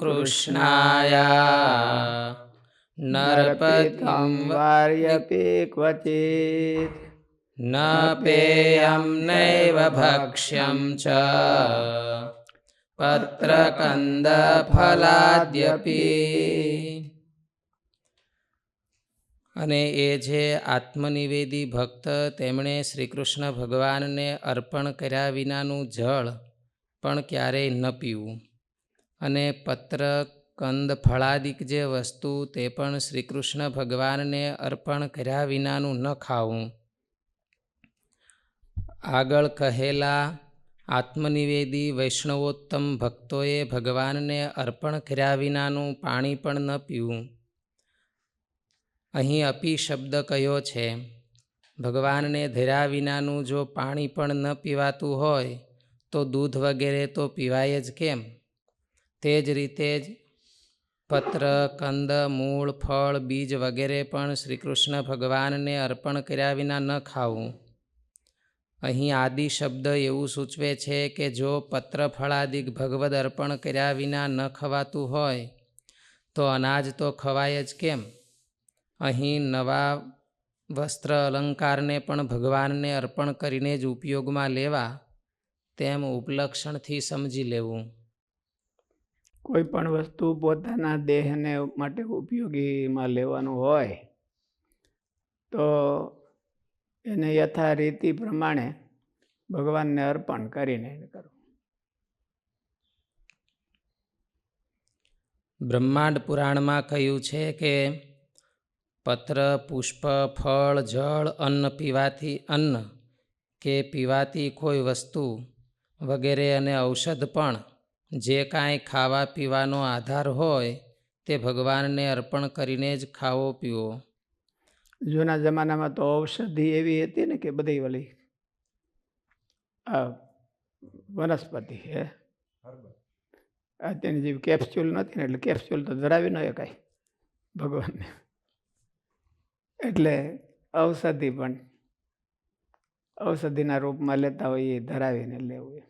કૃષ્ણાય નરપતિં વાર્યપી ક્વચિત ન પેયમ નૈવ ભક્ષ્યં ચ. પત્રકંદફલાદ્યપી. અને એ જે આત્મનિવેદી ભક્ત તેમણે શ્રી કૃષ્ણ ભગવાનને અર્પણ કર્યા વિનાનું જળ પણ ક્યારેય ન પીવું. અને પત્ર કંદ ફળાદિક જે વસ્તુ તે પણ શ્રી કૃષ્ણ ભગવાનને અર્પણ કર્યા વિનાનું ન ખાવું. આગળ કહેલા આત્મનિવેદી વૈષ્ણવોત્તમ ભક્તોએ ભગવાનને અર્પણ કર્યા વિનાનું પાણી પણ ન પીવું. અહીં અપી શબ્દ કયો છે? ભગવાનને ધર્યા વિનાનું જો પાણી પણ ન પીવાતું હોય તો દૂધ વગેરે તો પીવાય જ કેમ? તે જ રીતે જ પત્ર, કંદ, મૂળ, ફળ, બીજ વગેરે પણ શ્રી કૃષ્ણ ભગવાનને અર્પણ કર્યા વિના ન ખાવું. અહીં આદિ શબ્દ એવું સૂચવે છે કે જો પત્ર ફળાદિક ભગવદ અર્પણ કર્યા વિના ન ખવાતું હોય, તો અનાજ તો ખવાય જ કેમ? અહીં નવા વસ્ત્ર અલંકારને પણ ભગવાનને અર્પણ કરીને જ ઉપયોગમાં લેવા તેમ ઉપલક્ષણથી સમજી લેવું. કોઈ પણ વસ્તુ પોતાના દેહને માટે ઉપયોગીમાં લેવાનું હોય તો એને યથા રીતિ પ્રમાણે ભગવાનને અર્પણ કરીને કરવું બ્રહ્માંડ પુરાણમાં કહ્યું છે કે પત્ર પુષ્પ ફળ જળ અન્ન પીવાથી અન્ન કે પીવાતી કોઈ વસ્તુ વગેરે અને ઔષધ પણ. જે કાંઈ ખાવા પીવાનો આધાર હોય, તે ભગવાનને અર્પણ કરીને જ ખાવો, પીવો. જૂના જમાનામાં તો ઔષધિ એવી હતી ને કે બધી વળી વનસ્પતિ, હે? અત્યારની જેવી કેપ્સ્યુલ નથી ને, એટલે કેપ્સ્યુલ તો ધરાવી ન શકાય ભગવાનને. એટલે ઔષધિ પણ ઔષધિના રૂપમાં લેતા હોય એ ધરાવીને લેવું એ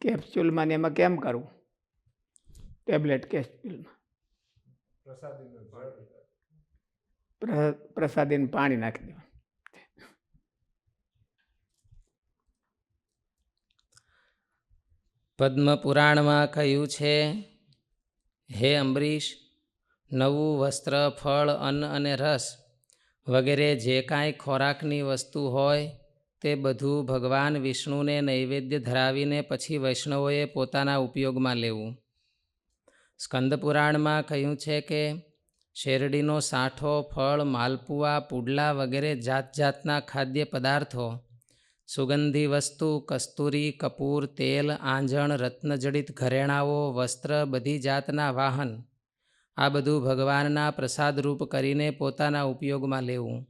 કેપ્સ્યુલમાં ને એમાં કેમ કરવું? ટેબ્લેટ કેપ્સ્યુલમાં. પ્ર- પ્રસાદીને પાણી નાખી દેવાનું. પદ્મ પુરાણમાં કહ્યું છે હે અંબરીશ નવું વસ્ત્ર ફળ અન્ન અને રસ વગેરે જે કાંઈ ખોરાકની વસ્તુ હોય તે બધું ભગવાન વિષ્ણુને નૈવેદ્ય ધરાવીને પછી વૈષ્ણવોએ પોતાના ઉપયોગમાં લેવું. સ્કંદપુરાણમાં કહ્યું છે કે શેરડીનો સાંઠો, ફળ, માલપુઆ, પુડલા વગેરે જાત જાતના ખાદ્ય પદાર્થો, સુગંધી વસ્તુ, કસ્તુરી, કપૂર, તેલ, આંજણ, રત્નજડિત ઘરેણાઓ, વસ્ત્ર બધી જાતના વાહન આ બધું ભગવાનના પ્રસાદરૂપ કરીને પોતાના ઉપયોગમાં લેવું.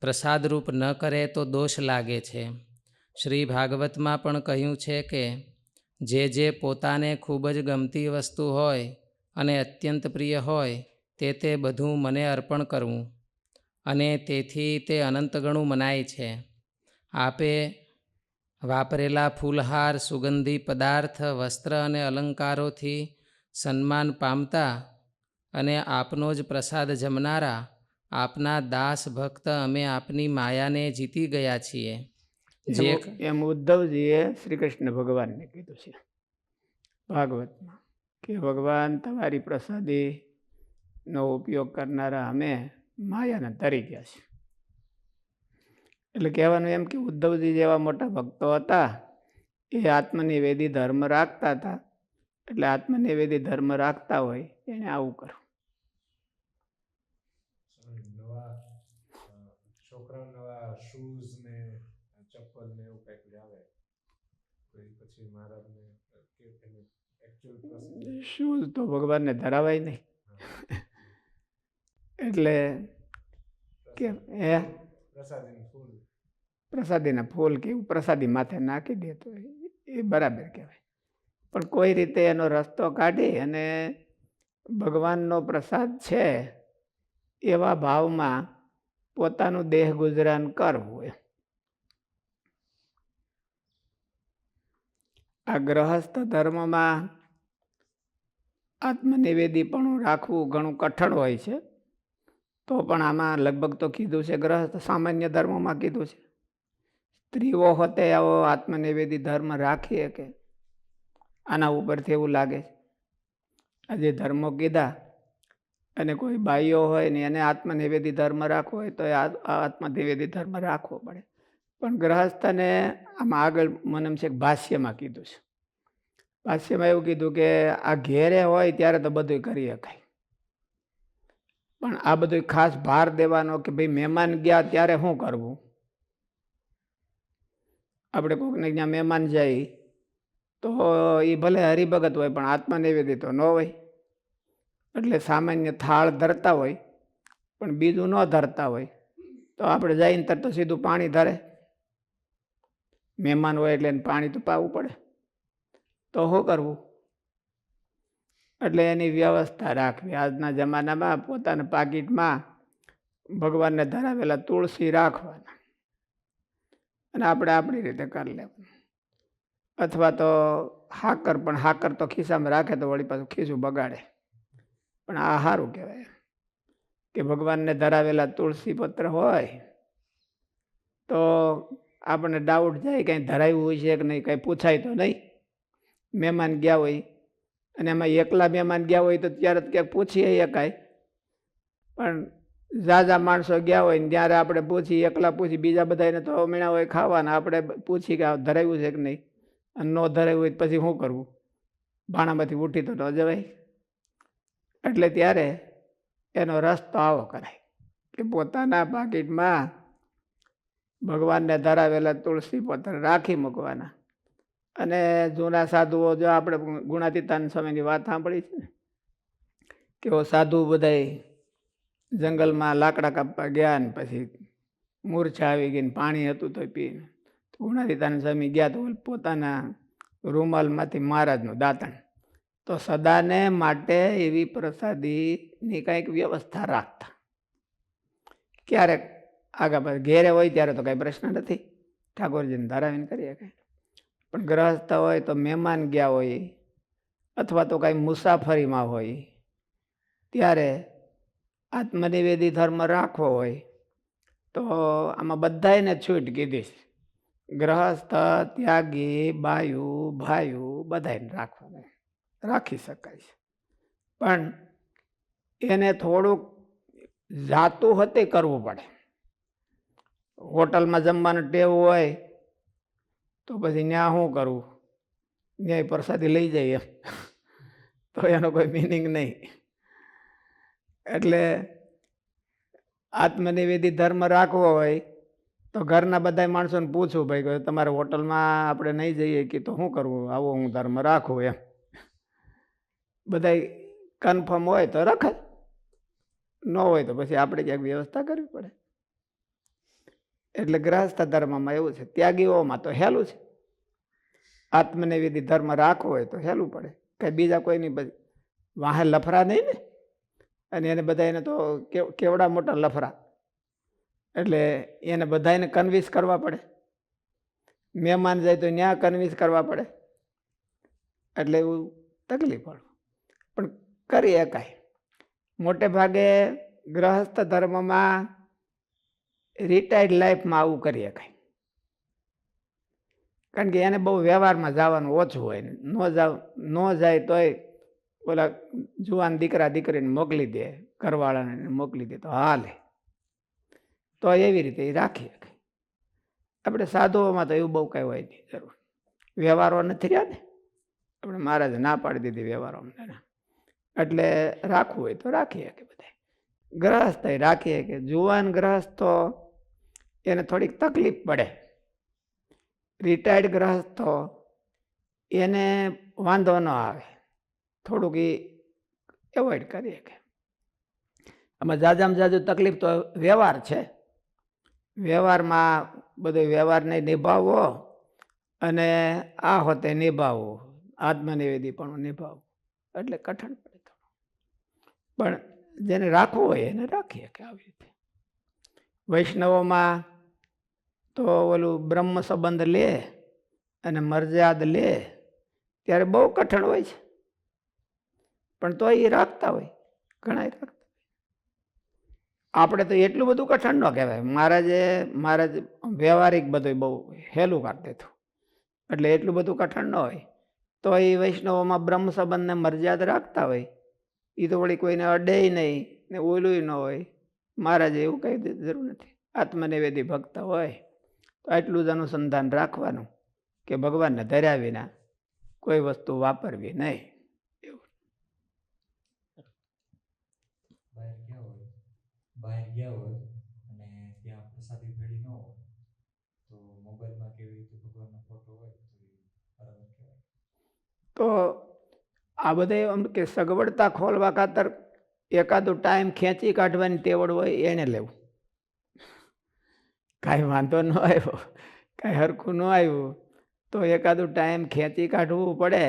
પ્રસાદરૂપ ન કરે તો દોષ લાગે છે. શ્રી ભાગવતમાં પણ કહ્યું છે કે, જે જે પોતાને ખૂબ જ ગમતી વસ્તુ હોય અને અત્યંત પ્રિય હોય, તે તે બધું મને અર્પણ કરવું. અને તેથી તે અનંતગણું મનાય છે. આપે વાપરેલા ફૂલહાર, સુગંધી પદાર્થ, વસ્ત્ર અને અલંકારોથી સન્માન પામતા અને આપનો જ પ્રસાદ જમનારા આપના દાસ ભક્ત અમે આપની માયાને જીતી ગયા છીએ. જે એમ- ઉદ્ધવજીએ શ્રી કૃષ્ણ ભગવાનને કીધું છે. ભાગવતમાં કે ભગવાન તમારી પ્રસાદીનો ઉપયોગ કરનારા અમે માયાને તરી ગયા છે એટલે કહેવાનું એમ કે ઉદ્ધવજી જેવા મોટા ભક્તો હતા એ આત્મનિવેદી ધર્મ રાખતા હતા. એટલે આત્મનિવેદી ધર્મ રાખતા હોય એને આવું છોકરા નવા શૂઝ ને ચપ્પલ ને એવું કંઈક લાવે તો પછી મહારાજને ભગવાનને ધરાવાય નહીં. એટલે કે હે? પ્રસાદીના ફૂલ કે એવું પ્રસાદી માથે નાખી દે તો એ બરાબર કહેવાય. પણ કોઈ રીતે એનો રસ્તો કાઢી અને ભગવાનનો પ્રસાદ છે એવા ભાવમાં પોતાનું દેહ ગુજરાન કરવું આ ગ્રહસ્થ ધર્મમાં આત્મનિવેદીપણું રાખવું ઘણું કઠણ હોય છે. તો પણ આમાં લગભગ તો કીધું છે ગ્રહસ્થ સામાન્ય ધર્મમાં કીધું છે. સ્ત્રીઓ હોતે આવો આત્મનિવેદી ધર્મ રાખીએ કે આના ઉપરથી એવું લાગે છે. આજે ધર્મો કીધા, અને કોઈ બાઈઓ હોય ને એને આત્મનિવેદી ધર્મ રાખવો હોય, તો એ આત્મનિવેદી ધર્મ રાખવો પડે. પણ ગ્રહસ્થને આમાં આગળ મને એમ છે કે ભાષ્યમાં કીધું છે. ભાષ્યમાં એવું કીધું કે આ ઘેરે હોય ત્યારે તો બધું કરી શકાય. પણ આ બધું ખાસ ભાર દેવાનો કે ભાઈ મહેમાન ગયા ત્યારે શું કરવું? આપણે કોઈકને ત્યાં મહેમાન જાય તો એ ભલે હરિભગત હોય, પણ આત્મનિવેદી તો ન હોય. એટલે સામાન્ય થાળ ધરતા હોય, પણ બીજું ન ધરતા હોય. તો આપણે જઈને તરત સીધું પાણી ધરે. મહેમાન હોય એટલે એને પાણી તો પાવું પડે. તો શું કરવું? એટલે એની વ્યવસ્થા રાખવી. આજના જમાનામાં પોતાના પાકીટમાં ભગવાનને ધરાવેલા તુલસી રાખવાના. અને આપણે આપણી રીતે કરી લેવાનું. અથવા તો હાકર, પણ હાકર તો ખિસ્સામાં રાખે તો વળી પાછું ખિસ્સું બગાડે. પણ આ સારું કહેવાય કે ભગવાનને ધરાવેલા તુલસી પત્ર હોય, તો આપણને ડાઉટ જાય કંઈ ધરાવ્યું હોય છે કે નહીં, કંઈ પૂછાય તો નહીં. મહેમાન ગયા હોય, અને એમાં એકલા મહેમાન ગયા હોય તો ત્યારે જ ક્યાંક પૂછીએ શકાય પણ ઝાઝા માણસો ગયા હોય ને ત્યારે આપણે પૂછી એકલા પૂછી બીજા બધાને તો મીણા હોય ખાવાના, આપણે પૂછી કે ધરાવ્યું છે કે નહીં. અને ન ધરાવ્યું હોય પછી શું કરવું? ભાણામાંથી ઉઠી તો ન જવાય. એટલે ત્યારે એનો રસ્તો આવો કરાય કે પોતાના પાકીટમાં ભગવાનને ધરાવેલા તુલસી પત્ર રાખી મૂકવાના. અને જૂના સાધુઓ જો આપણે ગુણાતીતાન સ્વામીની વાત સાંભળી છે કે ઓ સાધુ બધાય જંગલમાં લાકડા કાપવા ગયા ને પછી મૂર્છા આવી ગઈને પાણી હતું તો પીને. તો ગુણાતીતાન સ્વામી ગયા તો પોતાના રૂમાલમાંથી મહારાજનું દાંતણ. તો સદાને માટે એવી પ્રસાદીની કંઈક વ્યવસ્થા રાખતા. ક્યારેક આગા પાછળ ઘેરે હોય ત્યારે તો કાંઈ પ્રશ્ન નથી. ઠાકોરજીને ધરાવીને કરીએ કંઈ. પણ ગ્રહસ્થ હોય તો મહેમાન ગયા હોય અથવા તો કાંઈ મુસાફરીમાં હોય ત્યારે આત્મનિવેદી ધર્મ રાખવો હોય તો આમાં બધાને છૂટ કીધી છે ગ્રહસ્થ ત્યાગી બાયુ ભાયુ બધાને રાખવાનું. રાખી શકાય છે. પણ એને થોડુંક જાતું હતે કરવું પડે. હોટલમાં જમવાનું ટેવ હોય તો પછી ત્યાં શું કરવું? ન્યાય પ્રસાદી લઈ જઈએ. તો એનો કોઈ મિનિંગ નહીં. એટલે આત્મનિવેદી ધર્મ રાખવો હોય તો ઘરના બધા માણસોને પૂછવું ભાઈ, કે તમારે હોટલમાં આપણે નહીં જઈએ કે તો શું કરવું? આવો હું ધર્મ રાખું એમ. બધા કન્ફર્મ હોય તો રખાય ન હોય તો પછી આપણે ક્યાંક વ્યવસ્થા કરવી પડે. એટલે ગ્રહસ્થ ધર્મમાં એવું છે, ત્યાગીઓમાં તો હેલું છે. આત્મનિવેદી ધર્મ રાખવો હોય તો હેલું પડે. કંઈ બીજા કોઈની પછી વાહે લફરા નહીં ને? અને એને બધા એને તો કેવ- કેવડા મોટા લફરા. એટલે એને બધાને કન્વિન્સ કરવા પડે. મહેમાન જાય તો ત્યાં કન્વિન્સ કરવા પડે. એટલે એવું તકલીફ પડે પણ કરી શકાય મોટે ભાગે ગ્રહસ્થ ધર્મમાં રિટાયર્ડ લાઈફમાં આવું કરી શકાય કારણ કે એને બહુ વ્યવહારમાં જવાનું ઓછું હોય. ને જાવ, ન જાય તોય ઓલા જુવાન દીકરા દીકરીને મોકલી દે, ઘરવાળાને મોકલી દે તો હાલે. તો એવી રીતે રાખી શકાય આપણે સાધુઓમાં તો એવું બહુ કાંઈ હોય નહીં જરૂર. વ્યવહારો નથી રહ્યા ને. આપણે મહારાજ ના પાડી દીધી વ્યવહારો અમને એટલે રાખવું હોય તો રાખી શકે બધા. ગ્રહસ્થ રાખી શકે. જુવાન ગ્રહસ્થો એને થોડીક તકલીફ પડે. રિટાયર્ડ ગ્રહસ્થો એને વાંધો ન આવે. થોડુંક એ એવોઈડ કરી શકે. આમાં જાજામાં જાજુ તકલીફ તો વ્યવહાર છે. વ્યવહારમાં બધો વ્યવહારને નિભાવવો અને આ હોતે નિભાવવો આત્મનિવેદી પણ નિભાવવું એટલે કઠણ પડે થોડું. પણ જેને રાખવું હોય એને રાખીએ કે આવી રીતે. વૈષ્ણવોમાં તો ઓલું બ્રહ્મ સંબંધ લે અને મર્યાદ લે ત્યારે બહુ કઠણ હોય છે. પણ તો એ રાખતા હોય ઘણા રાખતા. આપણે તો એટલું બધું કઠણ ન કહેવાય. મહારાજે મહારાજ વ્યવહારિક બધું બહુ હેલું કાઢ દેતું. એટલે એટલું બધું કઠણ ન હોય. તો એ વૈષ્ણવોમાં બ્રહ્મ સંબંધને મર્યાદા રાખતા હોય. એ તો વળી કોઈને અડે નહીં ને ઓલું ન હોય. મહારાજે એવું કંઈ જરૂર નથી. આત્મનિવેદી ભક્ત હોય. તો આટલું જ અનુસંધાન રાખવાનું કે ભગવાનને ધર્યા વિના કોઈ વસ્તુ વાપરવી નહીં બહાર ગયા હોય બહાર ગયા હોય અને ત્યાં પ્રસાદી ભેળી ન હોય, તો મોબાઈલમાં કેવી રીતે ભગવાનનો ફોટો હોય તો બરાબર કહેવાય. તો આ બધે આમ કે સગવડતા ખોલવા ખાતર એકાદો ટાઈમ ખેંચી કાઢવાની તેવડ હોય એને લેવું. કાંઈ વાંધો ન આવ્યો, કાંઈ હરખું ન આવ્યું, તો એકાદું ટાઈમ ખેંચી કાઢવું પડે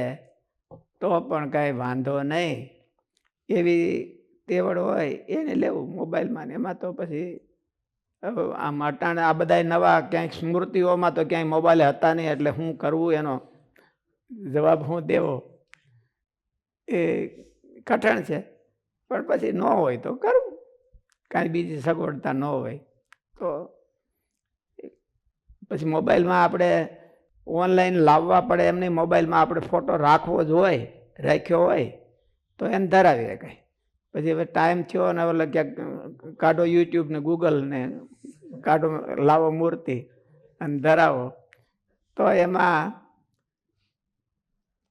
તો પણ કાંઈ વાંધો નહીં. એવી તેવડ હોય એને લેવું મોબાઈલમાં ને એમાં તો પછી આમ અટાણે આ બધા નવા ક્યાંક સ્મૃતિઓમાં તો ક્યાંય મોબાઈલ હતા નહીં એટલે હું કરવું એનો જવાબ હું દેવો એ કઠણ છે. પણ પછી ન હોય તો કરવું. કાંઈ બીજી સગવડતા ન હોય તો પછી મોબાઈલમાં આપણે ઓનલાઈન લાવવા પડે એમની મોબાઈલમાં આપણે ફોટો રાખવો જ હોય, રાખ્યો હોય તો એને ધરાવી શકાય. પછી હવે ટાઈમ થયો અને હવે ક્યાંક કાઢો યુટ્યુબ ને ગૂગલ ને કાઢો, લાવો મૂર્તિ અને ધરાવો. તો એમાં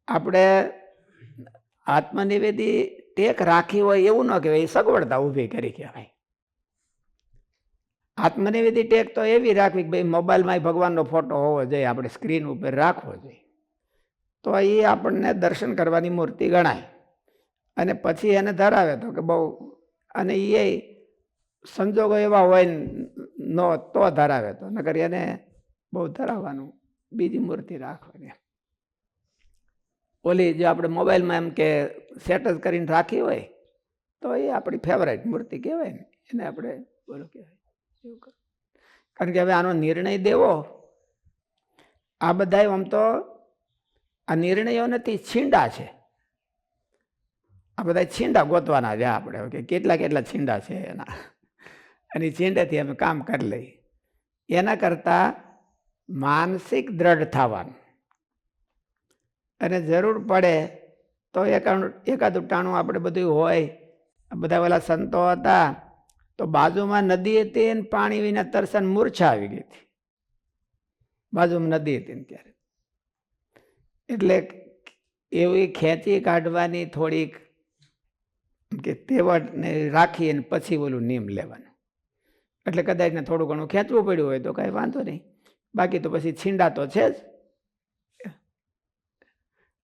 આપણે આત્મનિવેદી ટેક રાખી હોય એવું ન કહેવાય, એ સગવડતા ઊભી કરી કહેવાય. આત્મનિવેદી ટેક તો એવી રાખવી કે ભાઈ મોબાઈલમાં ભગવાનનો ફોટો હોવો જોઈએ, આપણે સ્ક્રીન ઉપર રાખવો જોઈએ. તો એ આપણને દર્શન કરવાની મૂર્તિ ગણાય. અને પછી એને ધરાવે તો કે બહુ, અને એ સંજોગો એવા હોય ન તો ધરાવે તો. નકર એને બહુ ધરાવવાનું, બીજી મૂર્તિ રાખવાની. ઓલી જો આપણે મોબાઈલમાં એમ કે સેટ જ કરીને રાખી હોય, તો એ આપણી ફેવરેટ મૂર્તિ કહેવાય ને. એને આપણે બોલો કહેવાય એવું કરો. કારણ કે હવે આનો નિર્ણય દેવો. આ બધા આમ તો, આ નિર્ણયો નથી, છીંડા છે. આ બધા છીંડા ગોતવાના છે આપણે. કે કેટલા કેટલા છીંડા છે એના. અને છીંડાથી અમે કામ કરી લઈએ. એના કરતાં માનસિક દ્રઢ થવાનું. અને જરૂર પડે તો એકાણું એકાદું ટાણું આપણે બધું હોય. બધા ઓલા સંતો હતા, તો બાજુમાં નદી હતી ને પાણી વિના તરસન મૂર્છા આવી ગઈ હતી. બાજુમાં નદી હતી ને ત્યારે. એટલે એવી ખેંચી કાઢવાની થોડીક કે તેવાને રાખી અને પછી ઓલું નિયમ લેવાનું. એટલે કદાચને થોડું ઘણું ખેંચવું પડ્યું હોય તો કાંઈ વાંધો નહીં. બાકી તો પછી છીંડા તો છે જ.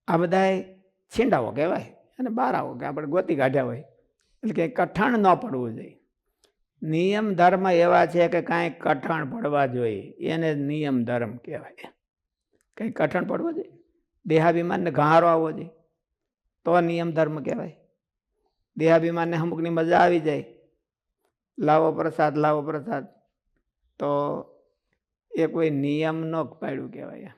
આ બધાય છીંડાઓ કહેવાય અને બારાઓ કે આપણે ગોતી કાઢ્યા હોય. એટલે કે કઠણ ન પડવું જોઈએ. નિયમ ધર્મ એવા છે કે કાંઈ કઠણ પડવા જોઈએ. એને નિયમ ધર્મ કહેવાય. કંઈ કઠણ પડવો જોઈએ? દેહાભિમાનને ઘારો આવવો જોઈએ. તો નિયમ ધર્મ કહેવાય. દેહાભિમાનને અમુકની મજા આવી જાય. લાવો પ્રસાદ લાવો પ્રસાદ. તો એ કોઈ નિયમ ન પાડ્યું કહેવાય